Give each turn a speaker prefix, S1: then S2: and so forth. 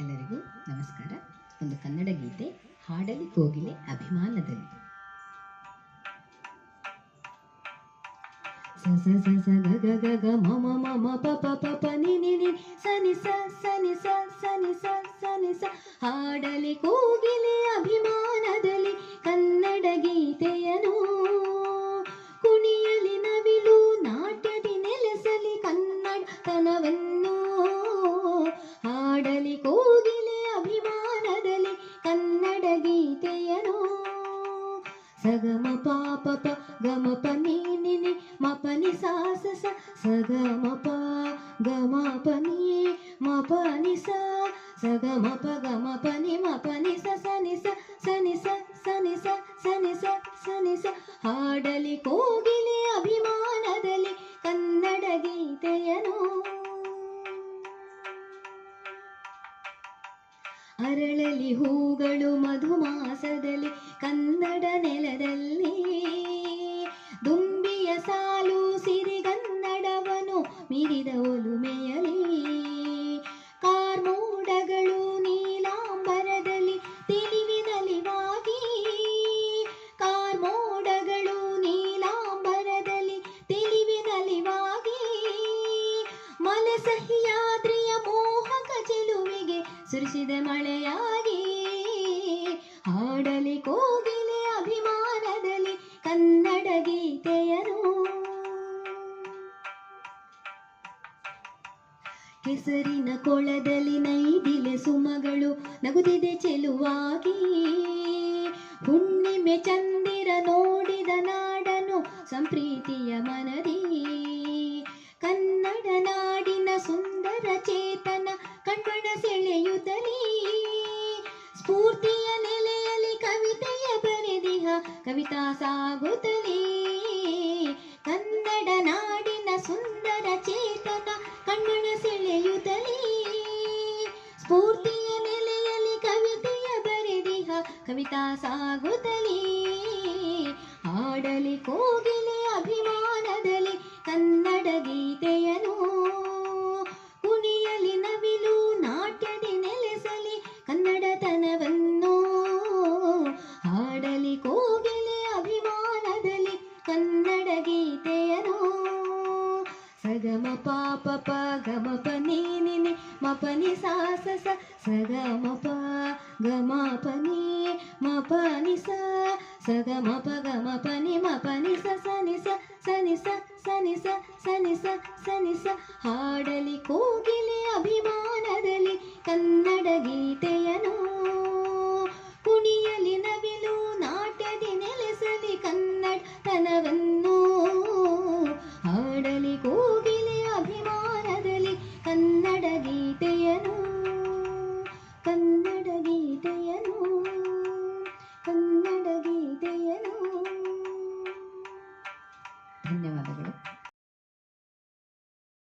S1: ಎಲ್ಲರಿಗೂ ನಮಸ್ಕಾರ. ಒಂದು ಕನ್ನಡ ಗೀತೆ, ಹಾಡಲಿ ಕೋಗಿಲೆ ಅಭಿಮಾನದಲ್ಲಿ. ಸ ಸ ಸ ಗ ಗ ಗ ಮ ಮ ಮ ಮ, ಪ ಪ ಪ ಪ, ನಿ ನಿ ನಿ, ಸ ನಿ, ಸ ಸ, ನಿ, ಸ ಸ, ನಿ, ಸ ಸ, ನಿ, ಸ, ಹಾಡಲಿ ಕೋಗಿಲೆ ಹಾಡಲಿ ಕೋಗಿಲೆ ಅಭಿಮಾನದಲ್ಲಿ ಕನ್ನಡ ಗೀತೆಯನು. ಸಗಮ ಪಾಪ ಪ ಗಮ ಪ ನೀ ನಿ ನಿ ಸಗಮ ಪ ಗಮ ಪನಿ ಸ ಸ ಸ ಗ ಮ ಪ ಗಮ ಮ ಪ ನೀ ಮ ನಿ ಸ. ಸ ಪ ಗ ಪ ನಿ ಮ ನಿ ಸ ಸ ಸ ಸ ಸ ಸ ಸ ಸ ಸ ಸ ಸ. ಹಾಡಲಿ ಕೋಗಿಲೆ ಅಭಿಮಾನದಲ್ಲಿ ಕನ್ನಡ ಗೀತೆಯನು. ಅರಳಲಿ ಹೂಗಳು ಮಧುಮಾಸದಲ್ಲಿ ಕನ್ನಡ ನೆಲದಲ್ಲಿ. ದುಂಬಿಯ ಸಾಲು ಸಿರಿಗನ್ನಡವನು ಮಿರಿದ ಒಲುಮೆಯಲಿ ಸುರಿಸಿದ ಮಳೆಯಾಗಿ ಹಾಡಲಿ ಕೋಗಿಲೆ ಅಭಿಮಾನದಲ್ಲಿ ಕನ್ನಡ ಗೀತೆಯನು ಕೆಸರಿನ ಕೊಳದಲ್ಲಿ ನೈದಿಲೆ ಸುಮಗಳು ನಗುತ್ತಿದೆ ಚೆಲುವಾಗಿ. ಹುಣ್ಣಿಮೆ ಚಂದಿರ ನೋಡಿದ ನಾಡನು ಸಂಪ್ರೀತಿಯ ಮನದಿ ಸ್ಫೂರ್ತಿಯ ನೆಲೆಯಲ್ಲಿ ಕವಿತೆಯ ಬರೆದಿಹ ಕವಿತಾ ಸಾಗುತ್ತಲೇ. ಕನ್ನಡ ನಾಡಿನ ಸುಂದರ ಚೇತನ ಕನ್ನಡ ಸೆಳೆಯುತ್ತಲೇ. ಸ್ಫೂರ್ತಿಯ ನೆಲೆಯಲ್ಲಿ ಕವಿತೆಯ ಬರೆದಿಹ ಕವಿತಾ ಸಾಗುತ್ತಲೇ. ಹಾಡಲಿ ಕೋಗಿಲೆ ಸಗಮ ಪಾಪ ಪ ಗಮ ಪ ನೀನಿ ಸಗಮಪ ಗಮಪನಿ ನಿ ಸಾ ಸ ಸ ಸಗಮ ಪ ಗಮ ಪ ನಿ ಸ ಸಗಮ ಪ ಗಮ ಪ ನಿ ನಿ ಸ ಸ ಸ ಸ ಸ ಸ ಸ ಹಾಡಲಿ ಕೋಗಿಲೆ ಅಭಿಮಾನದಲ್ಲಿ ಕನ್ನಡ ಗೀತೆಯನು ಕುಣಿಯಲಿ ನವಿಲು ನಾಟ್ಯದಿ ನೆಲೆಸಲಿ ಕನ್ನಡ ತನವನ್ನು ಗೀತೆಯನು ಕನ್ನಡ